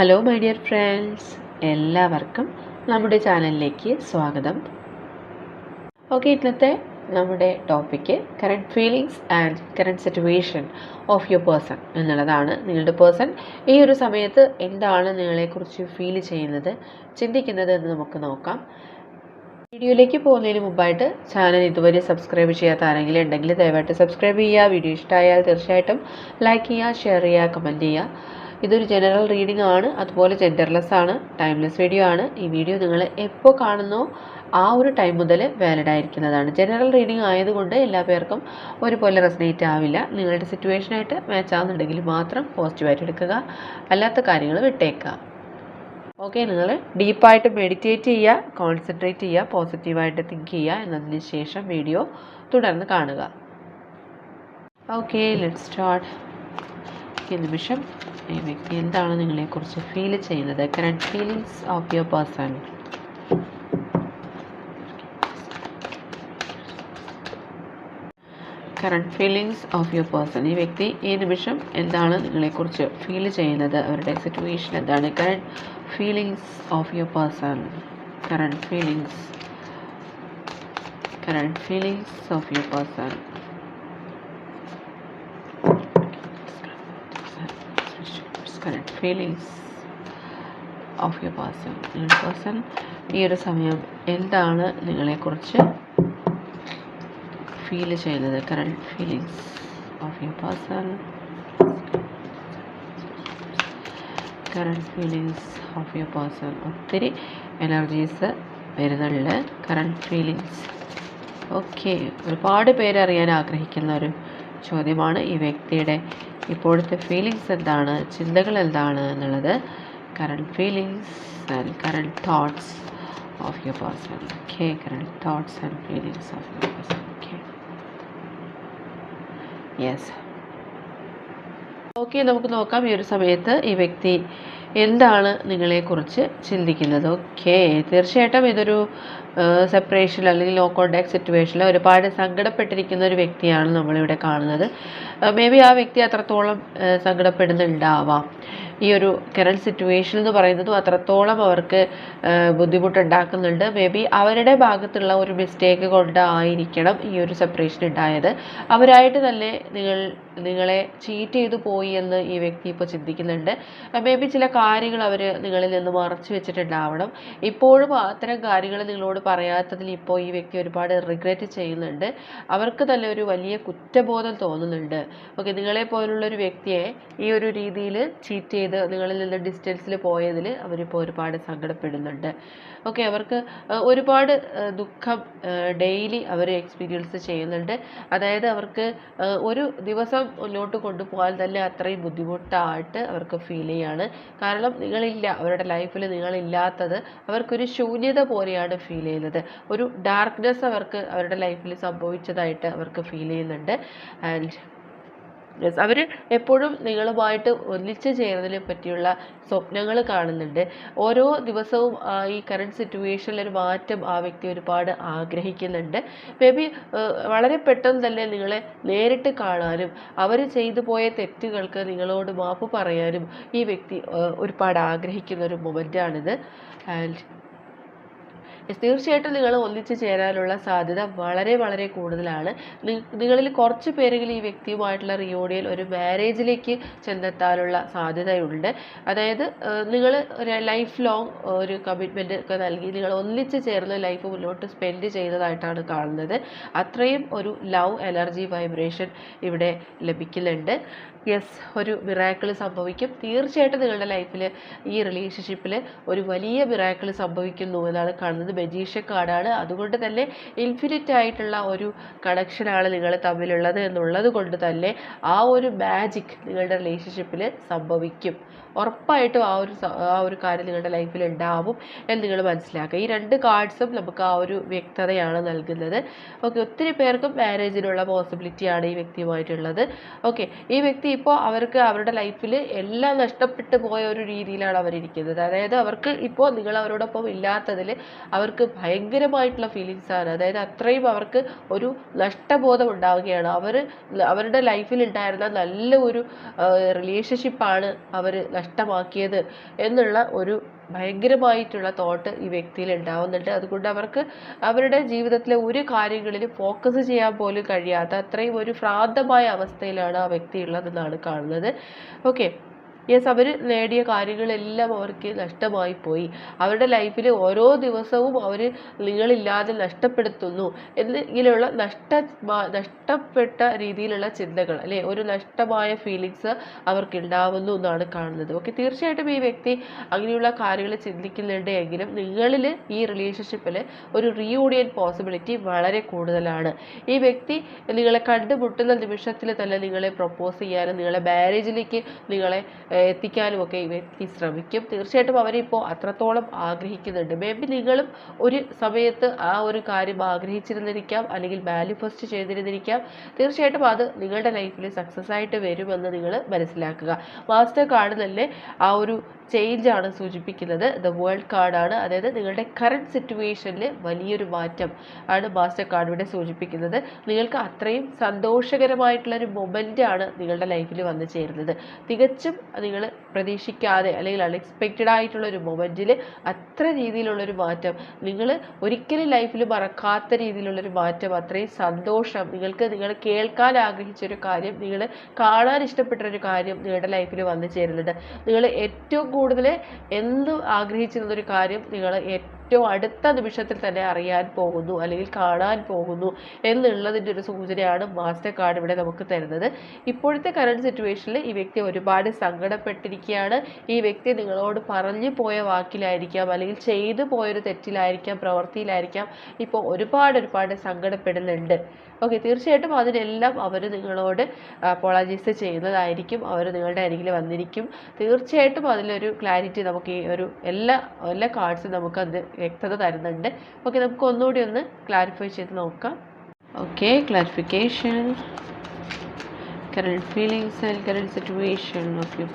Hello my dear friends എല്ലാവർക്കും നമ്മുടെ ചാനലിലേക്ക് സ്വാഗതം. ഓക്കെ ഇന്നത്തെ നമ്മുടെ topic current feelings and current situation of your person എന്നുള്ളതാണ് നിങ്ങളുടെ പേഴ്സൺ ഈ ഒരു സമയത്ത് എന്താണ് നിങ്ങളെക്കുറിച്ച് ഫീൽ ചെയ്യുന്നത് ചിന്തിക്കുന്നത് എന്ന് നമുക്ക് നോക്കാം. വീഡിയോയിലേക്ക് പോകുന്നതിന് മുമ്പായിട്ട് ചാനൽ ഇതുവരെ സബ്സ്ക്രൈബ് ചെയ്യാത്ത ആരെങ്കിലും ഉണ്ടെങ്കിൽ ദയവായിട്ട് സബ്സ്ക്രൈബ് ചെയ്യുക. വീഡിയോ ഇഷ്ടമായാൽ തീർച്ചയായിട്ടും ലൈക്ക് ചെയ്യുക ഷെയർ ചെയ്യുക കമന്റ് ചെയ്യുക. ഇതൊരു ജനറൽ റീഡിംഗ് ആണ് അതുപോലെ ജെൻഡർലെസ് ആണ് ടൈംലെസ് വീഡിയോ ആണ്. ഈ വീഡിയോ നിങ്ങൾ എപ്പോൾ കാണുന്നോ ആ ഒരു ടൈം മുതൽ വാലിഡ് ആയിരിക്കുന്നതാണ്. ജനറൽ റീഡിംഗ് ആയതുകൊണ്ട് എല്ലാ പേർക്കും ഒരുപോലെ റെസനേറ്റ് ആവില്ല. നിങ്ങളുടെ സിറ്റുവേഷനായിട്ട് മാച്ച് ആവുന്നുണ്ടെങ്കിൽ മാത്രം പോസിറ്റീവായിട്ട് എടുക്കുക. അല്ലാത്ത കാര്യങ്ങൾ വിട്ടേക്കുക. ഓക്കെ നിങ്ങൾ ഡീപ്പായിട്ട് മെഡിറ്റേറ്റ് ചെയ്യുക കോൺസെൻട്രേറ്റ് ചെയ്യുക പോസിറ്റീവായിട്ട് തിങ്ക് ചെയ്യുക എന്നതിന് ശേഷം വീഡിയോ തുടർന്ന് കാണുക. ഓക്കെ ലെറ്റ് സ്റ്റാർട്ട് ഈ നിമിഷം. ഈ വ്യക്തി എന്താണ് നിങ്ങളെക്കുറിച്ച് ഫീൽ ചെയ്യുന്നത്? Current feelings of your person current feelings of your person ഈ വ്യക്തി ഈ നിമിഷം എന്താണ് നിങ്ങളെക്കുറിച്ച് ഫീൽ ചെയ്യുന്നത്? അവരുടെ സിറ്റുവേഷൻ എന്താണ്? Current feelings of your person current feelings current feelings of your person current feelings of your person your person. ഈ ഒരു സമയം എന്താണ് നിങ്ങളെക്കുറിച്ച് ഫീൽ ചെയ്യുന്നത്? Current feelings of your person current feelings of your person ഒത്തിരി energies വരുന്നുണ്ട്. Current feelings okay ഒരുപാട് പേരറിയാൻ ആഗ്രഹിക്കുന്ന ഒരു ചോദ്യമാണ് ഈ വ്യക്തിയുടെ ഇപ്പോഴത്തെ ഫീലിങ്സ് എന്താണ്? ചിന്തകൾ എന്താണ് എന്നുള്ളത് current feelings and current thoughts of your person okay current thoughts and feelings of your person okay yes okay നമുക്ക് നോക്കാം. ഈ ഒരു സമയത്ത് ഈ വ്യക്തി എന്താണ് നിങ്ങളെക്കുറിച്ച് ചിന്തിക്കുന്നത്? ഓക്കെ തീർച്ചയായിട്ടും ഇതൊരു സെപ്പറേഷൻ അല്ലെങ്കിൽ നോ കോണ്ടാക്ട് സിറ്റുവേഷനിൽ ഒരുപാട് സങ്കടപ്പെട്ടിരിക്കുന്ന ഒരു വ്യക്തിയാണ് നമ്മളിവിടെ കാണുന്നത്. മേ ബി ആ വ്യക്തി അത്രത്തോളം സങ്കടപ്പെടുന്നുണ്ടാവാം. ഈ ഒരു കറണ്ട് സിറ്റുവേഷൻ എന്ന് പറയുന്നതും അത്രത്തോളം അവർക്ക് ബുദ്ധിമുട്ടുണ്ടാക്കുന്നുണ്ട്. മേ ബി അവരുടെ ഭാഗത്തുള്ള ഒരു മിസ്റ്റേക്ക് കൊണ്ടായിരിക്കണം ഈ ഒരു സെപ്പറേഷൻ ഉണ്ടായത്. അവരായിട്ട് തന്നെ നിങ്ങൾ നിങ്ങളെ ചീറ്റ് ചെയ്തു പോയി എന്ന് ഈ വ്യക്തി ഇപ്പോൾ ചിന്തിക്കുന്നുണ്ട്. മേ ബി ചില കാര്യങ്ങൾ അവർ നിങ്ങളിൽ നിന്ന് മറച്ചു വെച്ചിട്ടുണ്ടാവണം. ഇപ്പോഴും അത്തരം കാര്യങ്ങൾ നിങ്ങളോട് പറയാത്തതിൽ ഇപ്പോൾ ഈ വ്യക്തി ഒരുപാട് റിഗ്രറ്റ് ചെയ്യുന്നുണ്ട്. അവർക്ക് തന്നെ ഒരു വലിയ കുറ്റബോധം തോന്നുന്നുണ്ട്. ഓക്കെ നിങ്ങളെ പോലുള്ള ഒരു വ്യക്തിയെ ഈ ഒരു രീതിയിൽ ചീറ്റ് ചെയ്ത് നിങ്ങളിൽ നിന്ന് ഡിസ്റ്റൻസിൽ പോയതിൽ അവരിപ്പോൾ ഒരുപാട് സങ്കടപ്പെടുന്നുണ്ട്. ഓക്കെ അവർക്ക് ഒരുപാട് ദുഃഖം ഡെയിലി അവർ എക്സ്പീരിയൻസ് ചെയ്യുന്നുണ്ട്. അതായത് അവർക്ക് ഒരു ദിവസം മുന്നോട്ട് കൊണ്ടുപോകാൻ തന്നെ അത്രയും ബുദ്ധിമുട്ടായിട്ട് അവർക്ക് ഫീൽ ചെയ്യാണ്. കാരണം നിങ്ങളില്ല അവരുടെ ലൈഫിൽ നിങ്ങളില്ലാത്തത് അവർക്കൊരു ശൂന്യത പോലെയാണ് ഫീൽ ചെയ്യുന്നത്. ഒരു ഡാർക്ക്നെസ് അവർക്ക് അവരുടെ ലൈഫിൽ സംഭവിച്ചതായിട്ട് അവർക്ക് ഫീൽ ചെയ്യുന്നുണ്ട്. ആൻഡ് യെസ് അവർ എപ്പോഴും നിങ്ങളുമായിട്ട് ഒന്നിച്ച് ചേർന്നതിനെ പറ്റിയുള്ള സ്വപ്നങ്ങൾ കാണുന്നുണ്ട്. ഓരോ ദിവസവും ഈ കറണ്ട് സിറ്റുവേഷനിൽ ഒരു മാറ്റം ആ വ്യക്തി ഒരുപാട് ആഗ്രഹിക്കുന്നുണ്ട്. മേ ബി വളരെ പെട്ടെന്ന് തന്നെ നിങ്ങളെ നേരിട്ട് കാണാനും അവർ ചെയ്തു പോയ തെറ്റുകൾക്ക് നിങ്ങളോട് മാപ്പ് പറയാനും ഈ വ്യക്തി ഒരുപാട് ആഗ്രഹിക്കുന്ന ഒരു മൊമെന്റാണിത് ആൻഡ് തീർച്ചയായിട്ടും നിങ്ങൾ ഒന്നിച്ചു ചേരാനുള്ള സാധ്യത വളരെ വളരെ കൂടുതലാണ്. നിങ്ങളിൽ കുറച്ച് പേരെങ്കിലും ഈ വ്യക്തിയുമായിട്ടുള്ള റിയോണിയൽ ഒരു മാരേജിലേക്ക് ചെന്നെത്താനുള്ള സാധ്യതയുണ്ട്. അതായത് നിങ്ങൾ ലൈഫ് ലോങ് ഒരു കമ്മിറ്റ്മെന്റ് ഒക്കെ നൽകി നിങ്ങൾ ഒന്നിച്ചു ചേർന്ന് ലൈഫ് മുന്നോട്ട് സ്പെൻഡ് ചെയ്തതായിട്ടാണ് കാണുന്നത്. അത്രയും ഒരു ലവ് എനർജി വൈബ്രേഷൻ ഇവിടെ ലഭിക്കുന്നുണ്ട്. യെസ് ഒരു മിറാക്കിൾ സംഭവിക്കും. തീർച്ചയായിട്ടും നിങ്ങളുടെ ലൈഫിൽ ഈ റിലേഷൻഷിപ്പിൽ ഒരു വലിയ മിറാക്കിൾ സംഭവിക്കുന്നു എന്നാണ് കാണുന്നത്. മെജീഷ്യൻ കാർഡാണ് അതുകൊണ്ട് തന്നെ ഇൻഫിനിറ്റ് ആയിട്ടുള്ള ഒരു കണക്ഷനാണ് നിങ്ങൾ തമ്മിലുള്ളത് എന്നുള്ളത് കൊണ്ട് തന്നെ ആ ഒരു മാജിക് നിങ്ങളുടെ റിലേഷൻഷിപ്പിൽ സംഭവിക്കും. ഉറപ്പായിട്ടും ആ ഒരു ആ ഒരു കാര്യം നിങ്ങളുടെ ലൈഫിൽ ഉണ്ടാവും എന്ന് നിങ്ങൾ മനസ്സിലാക്കുക. ഈ രണ്ട് കാർഡ്സും നമുക്ക് ആ ഒരു വ്യക്തതയാണ് നൽകുന്നത്. ഓക്കെ ഒത്തിരി പേർക്കും മാരേജിനുള്ള പോസിബിലിറ്റിയാണ് ഈ വ്യക്തിയുമായിട്ടുള്ളത്. ഓക്കെ ഈ വ്യക്തി ഇപ്പോൾ അവർക്ക് അവരുടെ ലൈഫിൽ എല്ലാം നഷ്ടപ്പെട്ടു പോയ ഒരു രീതിയിലാണ് അവരിരിക്കുന്നത്. അതായത് അവർക്ക് ഇപ്പോൾ നിങ്ങൾ അവരോടൊപ്പം ഇല്ലാത്തതിൽ അവർക്ക് ഭയങ്കരമായിട്ടുള്ള ഫീലിങ്സ് ആണ്. അതായത് അത്രയും അവർക്ക് ഒരു നഷ്ടബോധം ഉണ്ടാവുകയാണ്. അവർ അവരുടെ ലൈഫിൽ ഉണ്ടായിരുന്ന നല്ല ഒരു റിലേഷൻഷിപ്പാണ് അവർ നഷ്ടമാക്കിയത് എന്നുള്ള ഒരു ഭയങ്കരമായിട്ടുള്ള തോട്ട് ഈ വ്യക്തിയിൽ ഉണ്ടാവുന്നുണ്ട്. അതുകൊണ്ട് അവർക്ക് അവരുടെ ജീവിതത്തിലെ ഒരു കാര്യങ്ങളിൽ ഫോക്കസ് ചെയ്യാൻ പോലും കഴിയാത്ത അത്രയും ഒരു ഭ്രാന്തമായ അവസ്ഥയിലാണ് ആ വ്യക്തി ഉള്ളതെന്നാണ് കാണുന്നത്. ഓക്കെ യെസ് അവർ നേടിയ കാര്യങ്ങളെല്ലാം അവർക്ക് നഷ്ടമായി പോയി. അവരുടെ ലൈഫിൽ ഓരോ ദിവസവും അവർ നിങ്ങളില്ലാതെ നഷ്ടപ്പെടുത്തുന്നു. എന്നിങ്ങനെയുള്ള നഷ്ട നഷ്ടപ്പെട്ട രീതിയിലുള്ള ചിന്തകൾ അല്ലെ? ഒരു നഷ്ടമായ ഫീലിങ്സ് അവർക്ക് ഉണ്ടാവുന്നു എന്നാണ് കാണുന്നത്. ഓക്കെ തീർച്ചയായിട്ടും ഈ വ്യക്തി അങ്ങനെയുള്ള കാര്യങ്ങൾ ചിന്തിക്കുന്നുണ്ട് എങ്കിലും നിങ്ങളിൽ ഈ റിലേഷൻഷിപ്പിൽ ഒരു റീയൂണിയൻ പോസിബിലിറ്റി വളരെ കൂടുതലാണ്. ഈ വ്യക്തി നിങ്ങളെ കണ്ടുമുട്ടുന്ന നിമിഷത്തിൽ തന്നെ നിങ്ങളെ പ്രപ്പോസ് ചെയ്യാനും നിങ്ങളെ മാരേജിലേക്ക് നിങ്ങളെ എത്തിക്കാനും ഒക്കെ വ്യക്തി ശ്രമിക്കും. തീർച്ചയായിട്ടും അവരിപ്പോൾ അത്രത്തോളം ആഗ്രഹിക്കുന്നുണ്ട്. മേ ബി നിങ്ങളും ഒരു സമയത്ത് ആ ഒരു കാര്യം ആഗ്രഹിച്ചിരുന്നിരിക്കാം. അല്ലെങ്കിൽ മാനിഫെസ്റ്റ് ചെയ്തിരുന്നിരിക്കാം. തീർച്ചയായിട്ടും അത് നിങ്ങളുടെ ലൈഫിൽ സക്സസ് ആയിട്ട് വരുമെന്ന് നിങ്ങൾ മനസ്സിലാക്കുക. മാസ്റ്റർ കാർഡ് തന്നെ ആ ഒരു ചേഞ്ച് ആണ് സൂചിപ്പിക്കുന്നത്. ദ വേൾഡ് കാർഡാണ് അതായത് നിങ്ങളുടെ കറണ്ട് സിറ്റുവേഷനിൽ വലിയൊരു മാറ്റം ആണ് മാസ്റ്റർ കാർഡ് ഇവിടെ സൂചിപ്പിക്കുന്നത്. നിങ്ങൾക്ക് അത്രയും സന്തോഷകരമായിട്ടുള്ള ഒരു മൊമെന്റ് ആണ് നിങ്ങളുടെ ലൈഫിൽ വന്നു ചേരുന്നത്. തികച്ചും നിങ്ങൾ പ്രതീക്ഷിക്കാതെ അല്ലെങ്കിൽ അൺഎക്സ്പെക്റ്റഡ് ആയിട്ടുള്ള ഒരു മൊമെന്റിൽ അത്ര രീതിയിലുള്ളൊരു മാറ്റം. നിങ്ങൾ ഒരിക്കലും ലൈഫിൽ മറക്കാത്ത രീതിയിലുള്ളൊരു മാറ്റം അത്രയും സന്തോഷം നിങ്ങൾക്ക് നിങ്ങൾ കേൾക്കാൻ ആഗ്രഹിച്ചൊരു കാര്യം നിങ്ങൾ കാണാൻ ഇഷ്ടപ്പെട്ടൊരു കാര്യം നിങ്ങളുടെ ലൈഫിൽ വന്നു ചേരുന്നത്. നിങ്ങൾ ഏറ്റവും കൂടുതൽ എന്ത് ആഗ്രഹിച്ചിരുന്നൊരു കാര്യം നിങ്ങൾ ഏറ്റവും അടുത്ത നിമിഷത്തിൽ തന്നെ അറിയാൻ പോകുന്നു അല്ലെങ്കിൽ കാണാൻ പോകുന്നു എന്നുള്ളതിന്റെ ഒരു സൂചനയാണ് മാസ്റ്റർ കാർഡ് ഇവിടെ നമുക്ക് തരുന്നത്. ഇപ്പോഴത്തെ കറണ്ട് സിറ്റുവേഷനിൽ ഈ വ്യക്തി ഒരുപാട് സങ്കടപ്പെട്ടിരിക്കുകയാണ്. ഈ വ്യക്തി നിങ്ങളോട് പറഞ്ഞു പോയ വാക്കിലായിരിക്കാം അല്ലെങ്കിൽ ചെയ്തു പോയൊരു തെറ്റിലായിരിക്കാം പ്രവൃത്തിയിലായിരിക്കാം ഇപ്പോൾ ഒരുപാട് ഒരുപാട് സങ്കടപ്പെടുന്നുണ്ട്. ഓക്കെ തീർച്ചയായിട്ടും അതിനെല്ലാം അവർ നിങ്ങളോട് അപ്പോളജൈസ് ചെയ്യുന്നതായിരിക്കും അവർ നിങ്ങളുടെ അരികിൽ വന്നിരിക്കും. തീർച്ചയായിട്ടും അതിലൊരു ക്ലാരിറ്റി നമുക്ക് ഈ ഒരു എല്ലാ എല്ലാ കാർഡ്സും നമുക്ക് വ്യക്തത തരുന്നുണ്ട്. ഓക്കെ നമുക്ക് ഒന്നുകൂടി ഒന്ന് ക്ലാരിഫൈ ചെയ്ത് നോക്കാം. Okay clarification current feelings and current situation of you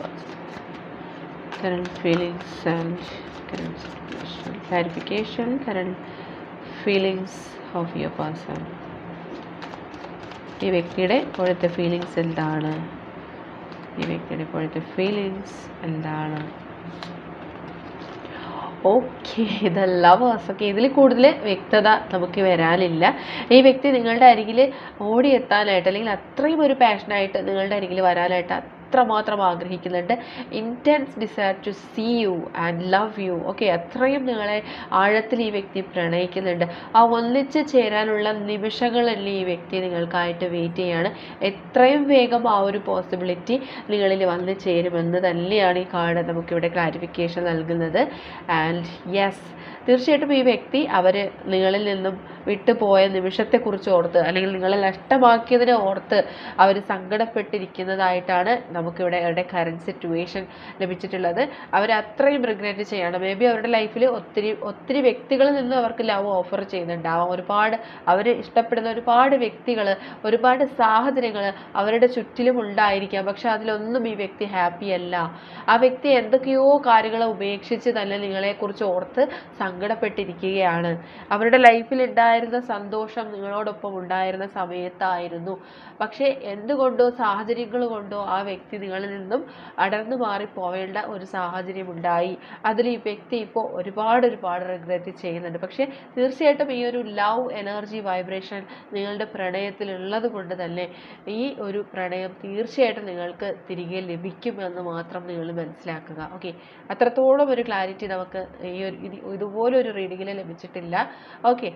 current feelings and current situation clarification current feelings of your person ഈ വ്യക്തിയുടെ ഇപ്പോഴത്തെ ഫീലിങ്സ് എന്താണ്? ഈ വ്യക്തിയുടെ ഇപ്പോഴത്തെ ഫീലിങ്സ് എന്താണ്? ഓക്കെ ഇതെല്ലാം ഓക്കെ ഇതിൽ കൂടുതൽ വ്യക്തത നമുക്ക് വരാനില്ല. ഈ വ്യക്തി നിങ്ങളുടെ അരികിൽ ഓടിയെത്താനായിട്ട് അല്ലെങ്കിൽ അത്രയും ഒരു പാഷനായിട്ട് നിങ്ങളുടെ അരികിൽ വരാനായിട്ട് അത്രമാത്രം ആഗ്രഹിക്കുന്നുണ്ട്. Intense desire to see you and love you okay അത്രയും നിങ്ങളെ ആഴത്തിൽ ഈ വ്യക്തി പ്രണയിക്കുന്നുണ്ട്. ആ ഒന്നിച്ച് ചേരാനുള്ള നിമിഷങ്ങളല്ലേ ഈ വ്യക്തി നിങ്ങൾക്കായിട്ട് വെയിറ്റ് ചെയ്യാണ്. എത്രയും വേഗം ആ ഒരു പോസിബിലിറ്റി നിങ്ങളിൽ വന്നു ചേരുമെന്ന് തന്നെയാണ് ഈ കാർഡ് നമുക്കിവിടെ ക്ലാരിഫിക്കേഷൻ നൽകുന്നത്. ആൻഡ് യെസ് തീർച്ചയായിട്ടും ഈ വ്യക്തി അവർ നിങ്ങളിൽ നിന്നും വിട്ടുപോയ നിമിഷത്തെക്കുറിച്ച് ഓർത്ത് അല്ലെങ്കിൽ നിങ്ങളെ നഷ്ടമാക്കിയതിനെ ഓർത്ത് അവർ സങ്കടപ്പെട്ടിരിക്കുന്നതായിട്ടാണ് നമുക്കിവിടെ അവരുടെ കറണ്ട് സിറ്റുവേഷൻ ലഭിച്ചിട്ടുള്ളത്. അവർ അത്രയും റിഗ്രറ്റ് ചെയ്യണം. മേ ബി അവരുടെ ലൈഫിൽ ഒത്തിരി ഒത്തിരി വ്യക്തികളിൽ നിന്ന് അവർക്ക് ലവ് ഓഫർ ചെയ്യുന്നുണ്ടാവാം. ഒരുപാട് അവർ ഇഷ്ടപ്പെടുന്ന ഒരുപാട് വ്യക്തികൾ ഒരുപാട് സാഹചര്യങ്ങൾ അവരുടെ ചുറ്റിലും ഉണ്ടായിരിക്കാം. പക്ഷെ അതിലൊന്നും ഈ വ്യക്തി ഹാപ്പി അല്ല. ആ വ്യക്തി എന്തൊക്കെയോ കാര്യങ്ങൾ ഉപേക്ഷിച്ച് തന്നെ നിങ്ങളെക്കുറിച്ച് ഓർത്ത് സങ്കടപ്പെട്ടിരിക്കുകയാണ്. അവരുടെ ലൈഫിൽ ഉണ്ടായിരുന്ന സന്തോഷം നിങ്ങളോടൊപ്പം ഉണ്ടായിരുന്ന സമയത്തായിരുന്നു. പക്ഷേ എന്തുകൊണ്ടോ സാഹചര്യങ്ങൾ കൊണ്ടോ ആ വ്യക്തി നിങ്ങളിൽ നിന്നും അടർന്നു മാറി പോവേണ്ട ഒരു സാഹചര്യം ഉണ്ടായി അതിൽ ഈ വ്യക്തി ഇപ്പോൾ ഒരുപാട് ഒരുപാട് റിഗ്രറ്റ് ചെയ്യുന്നുണ്ട്. പക്ഷേ തീർച്ചയായിട്ടും ഈ ഒരു ലവ് എനർജി വൈബ്രേഷൻ നിങ്ങളുടെ പ്രണയത്തിൽ ഉള്ളത് കൊണ്ട് തന്നെ ഈ ഒരു പ്രണയം തീർച്ചയായിട്ടും നിങ്ങൾക്ക് തിരികെ ലഭിക്കും എന്ന് മാത്രം നിങ്ങൾ മനസ്സിലാക്കുക. ഓക്കെ അത്രത്തോളം ഒരു ക്ലാരിറ്റി നമുക്ക് ഈ ഒരു ഇതുപോലൊരു ഇതുപോലെ റീഡിങ്ങിൽ ലഭിച്ചിട്ടില്ല. ഓക്കെ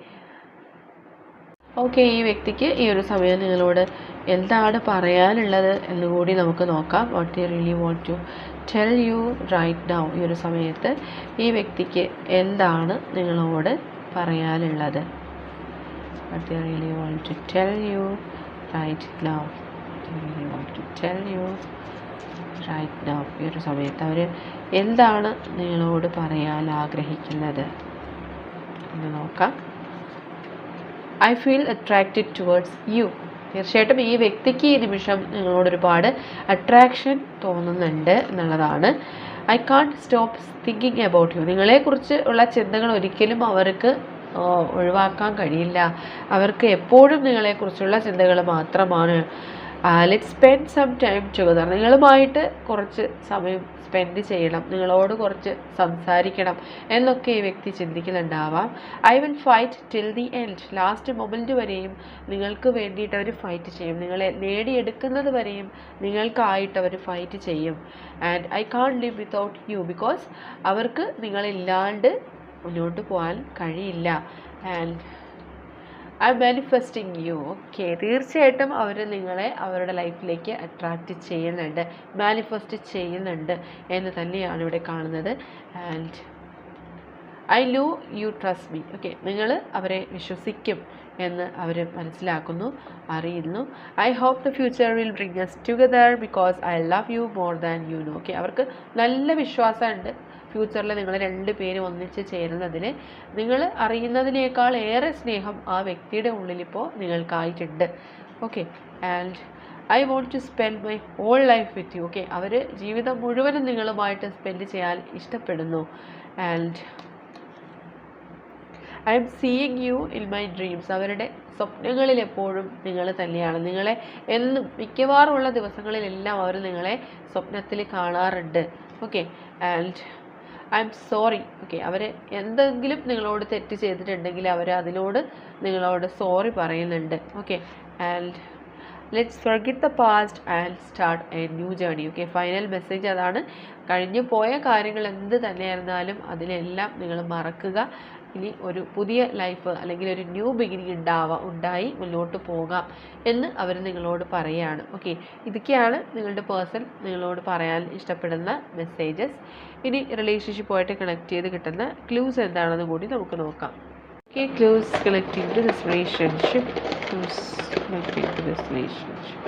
ഓക്കെ ഈ വ്യക്തിക്ക് ഈ ഒരു സമയം നിങ്ങളോട് എന്താണ് പറയാനുള്ളത് എന്ന് കൂടി നമുക്ക് നോക്കാം. What you really want to tell you right now ഈ ഒരു സമയത്ത് ഈ വ്യക്തിക്ക് എന്താണ് നിങ്ങളോട് പറയാനുള്ളത്? What you really want to tell you right now really want to tell you right now ഈ ഒരു സമയത്ത് അവർ എന്താണ് നിങ്ങളോട് പറയാൻ ആഗ്രഹിക്കുന്നത്? എന്ന് നോക്കാം. I feel attracted towards you തീർച്ചയായിട്ടും ഈ വ്യക്തിക്ക് ഈ നിമിഷം നിങ്ങളോട് ഒരുപാട് അട്രാക്ഷൻ തോന്നുന്നുണ്ട് എന്നുള്ളതാണ്. I can't stop thinking about you നിങ്ങളെക്കുറിച്ച് ഉള്ള ചിന്തകൾ ഒരിക്കലും അവർക്ക് ഒഴിവാക്കാൻ കഴിയില്ല. അവർക്ക് എപ്പോഴും നിങ്ങളെക്കുറിച്ചുള്ള ചിന്തകൾ മാത്രമാണ് let spend some time together നിങ്ങളുമായിട്ട് കുറച്ച് സമയം സ്പെൻഡ് ചെയ്യണം. നിങ്ങളോട് കുറച്ച് സംസാരിക്കണം എന്നൊക്കെ ഈ വ്യക്തി ചിന്തിക്കുന്നുണ്ടാവാം. I will fight till the end last moment വരെയും നിങ്ങൾക്ക് വേണ്ടിയിട്ട് അവർ ഫൈറ്റ് ചെയ്യും. നിങ്ങളെ നേടിയെടുക്കുന്നത് വരെയും നിങ്ങൾക്കായിട്ട് അവർ ഫൈറ്റ് ചെയ്യും. And I can live without you because അവർക്ക് നിങ്ങളില്ലാണ്ട് മുന്നോട്ട് പോകാൻ കഴിയില്ല. And I manifesting you okay തീർച്ചയായിട്ടും അവർ നിങ്ങളെ അവരുടെ ലൈഫിലേക്ക് അട്രാക്റ്റ് ചെയ്യുന്നുണ്ട് മാനിഫെസ്റ്റ് ചെയ്യുന്നുണ്ട് എന്ന് തന്നെയാണ് ഇവിടെ കാണുന്നത്. And I love you trust me. Okay നിങ്ങൾ അവരെ വിശ്വസിക്കും എന്ന് അവർ മനസ്സിലാക്കുന്നു അറിയുന്നു. I hope the future will bring us together because I love you more than you know. Okay അവർക്ക് നല്ല വിശ്വാസമുണ്ട് ഫ്യൂച്ചറിൽ നിങ്ങൾ രണ്ട് പേരും ഒന്നിച്ച് ചേരുന്നതിൽ. നിങ്ങൾ അറിയുന്നതിനേക്കാൾ ഏറെ സ്നേഹം ആ വ്യക്തിയുടെ ഉള്ളിലിപ്പോൾ നിങ്ങൾക്കായിട്ടുണ്ട്. Okay and I want to spend my whole life with you. Okay അവർ ജീവിതം മുഴുവനും നിങ്ങളുമായിട്ട് സ്പെൻഡ് ചെയ്യാൻ ഇഷ്ടപ്പെടുന്നു. And I am seeing you in my dreams അവരുടെ സ്വപ്നങ്ങളിൽ എപ്പോഴും നിങ്ങൾ തന്നെയാണ്. നിങ്ങളെ എന്നും മിക്കവാറുമുള്ള ദിവസങ്ങളിലെല്ലാം അവർ നിങ്ങളെ സ്വപ്നത്തിൽ കാണാറുണ്ട്. Okay and I am sorry okay അവർ എന്തെങ്കിലും നിങ്ങളോട് തെറ്റ് ചെയ്തിട്ടുണ്ടെങ്കിൽ അവർ അതിനോട് നിങ്ങളോട് സോറി പറയുന്നുണ്ട്. Okay and let's forget the past and start a new journey okay final message അതാണ്. കഴിഞ്ഞു പോയ കാര്യങ്ങൾ എന്ത് തന്നെയായിരുന്നാലും അതിലെല്ലാം നിങ്ങൾ മറക്കുക. ഇനി ഒരു പുതിയ ലൈഫ് അല്ലെങ്കിൽ ഒരു ന്യൂ ബിഗിനിങ് ഉണ്ടാവാം ഉണ്ടായി മുന്നോട്ട് പോകാം എന്ന് അവർ നിങ്ങളോട് പറയുകയാണ് ഓക്കെ ഇതൊക്കെയാണ് നിങ്ങളുടെ പേഴ്സൺ നിങ്ങളോട് പറയാൻ ഇഷ്ടപ്പെടുന്ന മെസ്സേജസ് ഇനി റിലേഷൻഷിപ്പുമായിട്ട് കണക്ട് ചെയ്ത് കിട്ടുന്ന ക്ലൂസ് എന്താണെന്ന് കൂടി നമുക്ക് നോക്കാം. Okay clues connecting to this relationship. Clues connecting to this relationship.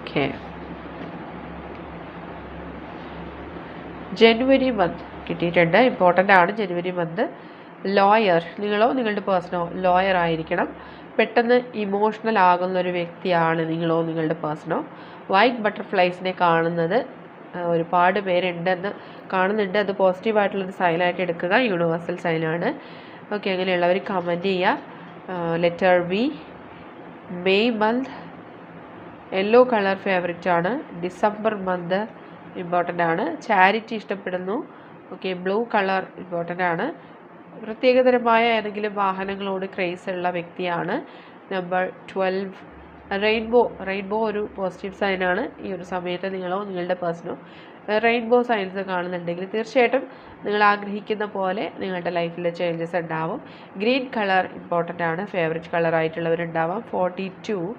Okay. ജനുവരി മന്ത് കിട്ടിയിട്ടുണ്ട്. ഇമ്പോർട്ടന്റ് ആണ്. ജനുവരി മന്ത് ലോയർ നിങ്ങളോ നിങ്ങളുടെ പേഴ്സണോ ലോയർ ആയിരിക്കണം. പെട്ടെന്ന് ഇമോഷണൽ ആകുന്ന ഒരു വ്യക്തിയാണ് നിങ്ങളോ നിങ്ങളുടെ പേഴ്സണോ വൈറ്റ് ബട്ടർഫ്ലൈസിനെ കാണുന്നത് ഒരുപാട് പേരുണ്ടെന്ന് കാണുന്നുണ്ട്. അത് പോസിറ്റീവായിട്ടുള്ളൊരു സൈനായിട്ട് എടുക്കുക. യൂണിവേഴ്സൽ സൈനാണ് ഓക്കെ അങ്ങനെയുള്ളവർ കമന്റ് ചെയ്യുക. Letter B May month yellow colour favourite ആണ്. ഡിസംബർ മന്ത് ഇമ്പോർട്ടന്റ് ആണ്. ചാരിറ്റി ഇഷ്ടപ്പെടുന്നു. ഓക്കെ ബ്ലൂ കളർ ഇമ്പോർട്ടന്റ് ആണ്. പ്രത്യേകതരമായ ഏതെങ്കിലും വാഹനങ്ങളോട് ക്രേസ് ഉള്ള വ്യക്തിയാണ്. നമ്പർ ട്വൽവ് റെയിൻബോ റെയിൻബോ ഒരു പോസിറ്റീവ് സൈനാണ് ഈ ഒരു സമയത്ത് നിങ്ങളോ നിങ്ങളുടെ പേഴ്സണോ റെയിൻബോ സൈൻസ് കാണുന്നുണ്ടെങ്കിൽ തീർച്ചയായിട്ടും നിങ്ങൾ ആഗ്രഹിക്കുന്ന പോലെ നിങ്ങളുടെ ലൈഫിൽ ചേഞ്ചസ് ഉണ്ടാവും. ഗ്രീൻ കളർ ഇമ്പോർട്ടന്റ് ആണ്. Favourite colour ആയിട്ടുള്ളവരുണ്ടാവാം. Forty two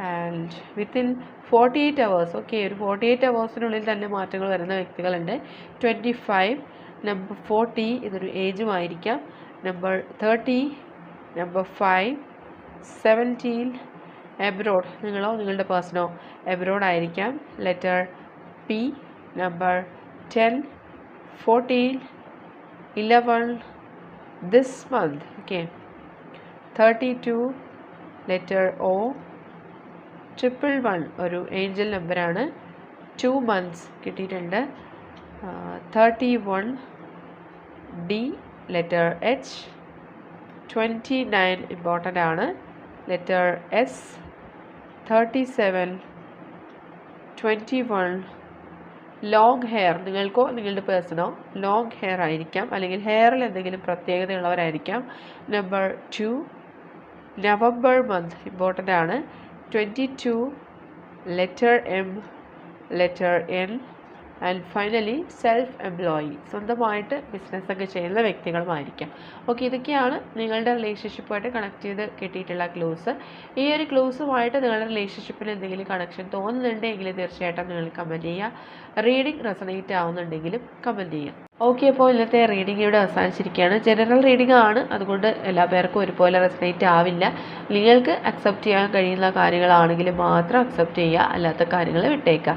and within forty eight hours okay ഒരു ഫോർട്ടി എയ്റ്റ് അവേഴ്സിനുള്ളിൽ തന്നെ മാറ്റങ്ങൾ വരുന്ന വ്യക്തികളുണ്ട്. ട്വന്റി ഫൈവ് നമ്പർ ഫോർട്ടി ഇതൊരു ഏജും ആയിരിക്കാം. Number thirty number five seventeen abroad നിങ്ങളോ നിങ്ങളുടെ പേഴ്സണോ എബ്രോഡ് ആയിരിക്കാം. Letter P ten fourteen eleven this month okay thirty two letter O triple one ഒരു ഏഞ്ചൽ നമ്പറാണ് ടു മന്ത്സ് കിട്ടിയിട്ടുണ്ട്. Thirty one D letter H twenty nine important ആണ്. Letter S thirty seven twenty one long hair നിങ്ങൾക്കോ നിങ്ങളുടെ പേഴ്സണോ long hair ആയിരിക്കാം. അല്ലെങ്കിൽ ഹെയറിൽ എന്തെങ്കിലും പ്രത്യേകതയുള്ളവരായിരിക്കാം. Number two November month important ആണ്. Twenty two letter M letter N and finally self employee സ്വന്തമായിട്ട് ബിസിനസ്സൊക്കെ ചെയ്യുന്ന വ്യക്തികളുമായിരിക്കാം. ഓക്കെ ഇതൊക്കെയാണ് നിങ്ങളുടെ റിലേഷൻഷിപ്പുമായിട്ട് കണക്ട് ചെയ്ത് കിട്ടിയിട്ടുള്ള ക്ലൂസ് ഈ ഒരു ക്ലൂസുമായിട്ട് നിങ്ങളുടെ റിലേഷൻഷിപ്പിന് എന്തെങ്കിലും കണക്ഷൻ തോന്നുന്നുണ്ടെങ്കിൽ തീർച്ചയായിട്ടും നിങ്ങൾ കമന്റ് ചെയ്യുക. റീഡിംഗ് റെസണേറ്റ് ആവുന്നുണ്ടെങ്കിലും കമന്റ് ചെയ്യുക. ഓക്കെ അപ്പോൾ ഇന്നത്തെ റീഡിംഗ് ഇവിടെ അവസാനിച്ചിരിക്കുകയാണ്. ജനറൽ റീഡിംഗ് ആണ്. അതുകൊണ്ട് എല്ലാ പേർക്കും ഒരുപോലെ റെസണേറ്റ് ആവില്ല. നിങ്ങൾക്ക് അക്സെപ്റ്റ് ചെയ്യാൻ കഴിയുന്ന കാര്യങ്ങളാണെങ്കിൽ മാത്രം അക്സെപ്റ്റ് ചെയ്യുക. അല്ലാത്ത കാര്യങ്ങൾ വിട്ടേക്കുക.